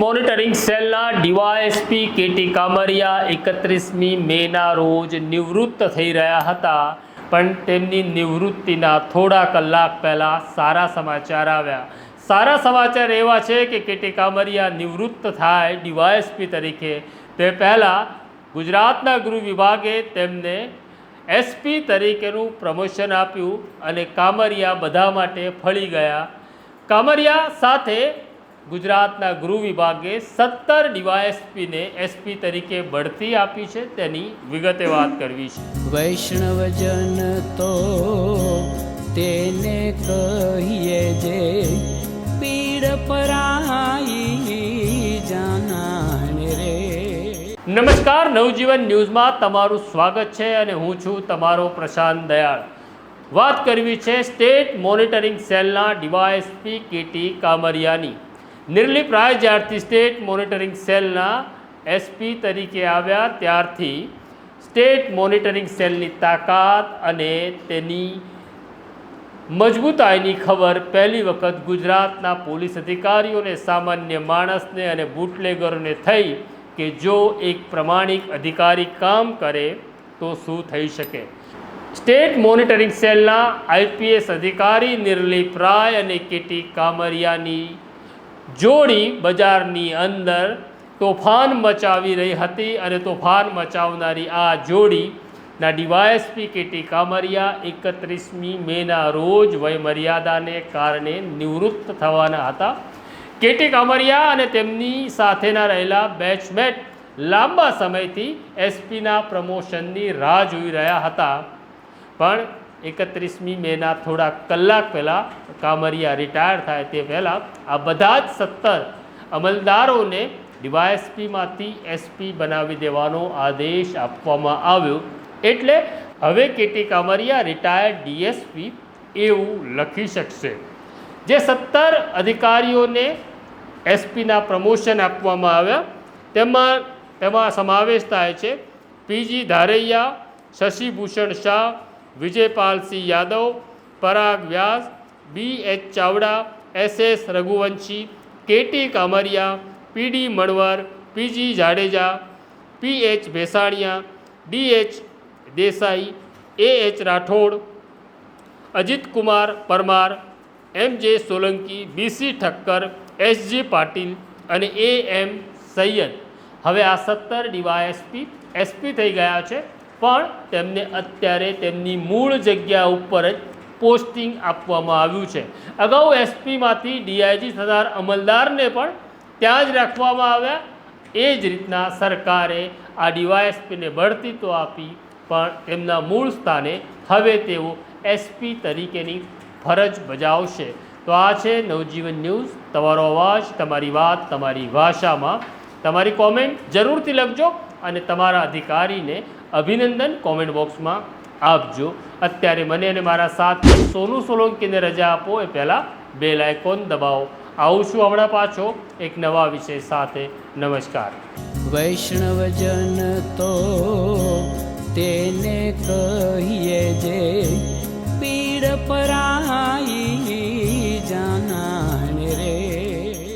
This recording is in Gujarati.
મોનિટરિંગ સેલના ડીવાયએસપી કેટી કામરિયા એકત્રીસમી મેના રોજ નિવૃત્ત થઈ રહ્યા હતા. પણ તેમની નિવૃત્તિના થોડા કલાક પહેલાં સારા સમાચાર આવ્યા. સારા સમાચાર એવા છે કે કેટી કામરિયા નિવૃત્ત થાય ડીવાયએસપી તરીકે. તે પહેલાં ગુજરાતના ગૃહ વિભાગે તેમને એસપી તરીકેનું પ્રમોશન આપ્યું અને કામરિયા બધા માટે ફળી ગયા. કામરિયા સાથે ગુજરાતના ગૃહ વિભાગે સત્તર ડીવાયએસપીને એસપી તરીકે બઢતી આપી છે. તેની વિગતે વાત કરવી છે. વૈષ્ણવજન તો તેને કહીએ જે પીડ પરાઈ જાનાને રે. નમસ્કાર નવજીવન ન્યૂઝમાં તમારું સ્વાગત છે અને હું છું તમારો પ્રશાંત દયાળ. વાત કરવી છે સ્ટેટ મોનિટરિંગ સેલના ડીવાયએસપી કેટી કામરિયાની. નિર્લિપ રાય જ્યારથી સ્ટેટ મોનિટરિંગ સેલના એસપી તરીકે આવ્યા ત્યારથી સ્ટેટ મોનિટરિંગ સેલની તાકાત અને તેની મજબૂતાઈની ખબર પહેલી વખત ગુજરાતના પોલીસ અધિકારીઓને, સામાન્ય માણસને અને બુટલેગરોને થઈ કે જો એક પ્રમાણિક અધિકારી કામ કરે તો શું થઈ શકે? સ્ટેટ મોનિટરિંગ સેલના આઈપીએસ અધિકારી નિર્લિપ રાય અને કેટી કામરિયાની જોડી બજારની અંદર તોફાન મચાવી રહી હતી અને તોફાન મચાવનારી આ જોડીના ડીવાયએસપી કેટી કામરિયા એકત્રીસમી મેના રોજ વયમર્યાદાને કારણે નિવૃત્ત થવાના હતા. કેટી કામરિયા અને તેમની સાથેના રહેલા બેચમેટ લાંબા સમયથી એસપીના પ્રમોશનની રાહ જોઈ રહ્યા હતા. પણ એકત્રીસમી મેના થોડા કલાક પહેલાં કામરિયા રિટાયર થાય તે પહેલાં આ બધા જ સત્તર અમલદારોને ડીવાયએસપીમાંથી એસપી બનાવી દેવાનો આદેશ આપવામાં આવ્યો. એટલે હવે કેટી કામરિયા રિટાયર્ડ ડીએસપી એવું લખી શકશે. જે સત્તર અધિકારીઓને એસપીના પ્રમોશન આપવામાં આવ્યા. તેમાં તેમાં સમાવેશ થાય છે PG Dharaiya, Shashibhushan Shah Vijaypalsinh Yadav, Parag Vyas, B H Chavda, S S Raghuvanshi, KT Kamariya PD Manvar PG Jadeja, P H Bhesaniya, D H Desai, A H Rathod Ajit Kumar Parmar, M J Solanki BC Thakkar SG Patil અને એ એમ સૈયદ. હવે આ સત્તર ડીવાયએસપી, એસપી થઈ ગયા છે. પણ તેમને અત્યારે તેમની મૂળ જગ્યા ઉપર જ પોસ્ટિંગ આપવામાં આવ્યું છે. અગાઉ એસપીમાંથી ડીઆઈજી થનાર અમલદારને પણ ત્યાં જ રાખવામાં આવ્યા. એ જ રીતના સરકારે આ ડીવાયએસપીને બઢતી તો આપી પણ તેમના મૂળ સ્થાને હવે તેઓ એસપી તરીકેની ફરજ બજાવશે. તો આ છે નવજીવન ન્યૂઝ. તમારો અવાજ, તમારી વાત, તમારી ભાષામાં. તમારી કોમેન્ટ જરૂરથી લખજો. અને તમારા અધિકારીને અભિનંદન કોમેન્ટ બોક્સમાં આપજો. અત્યારે મને અને મારા સાથી સોનુ સોલંકીને રજા આપો એ પહેલાં બે લાઇકોન દબાવો. આવું છું હમણાં પાછો એક નવા વિષય સાથે. નમસ્કાર. વૈષ્ણવજન તો તેને કહીએ જે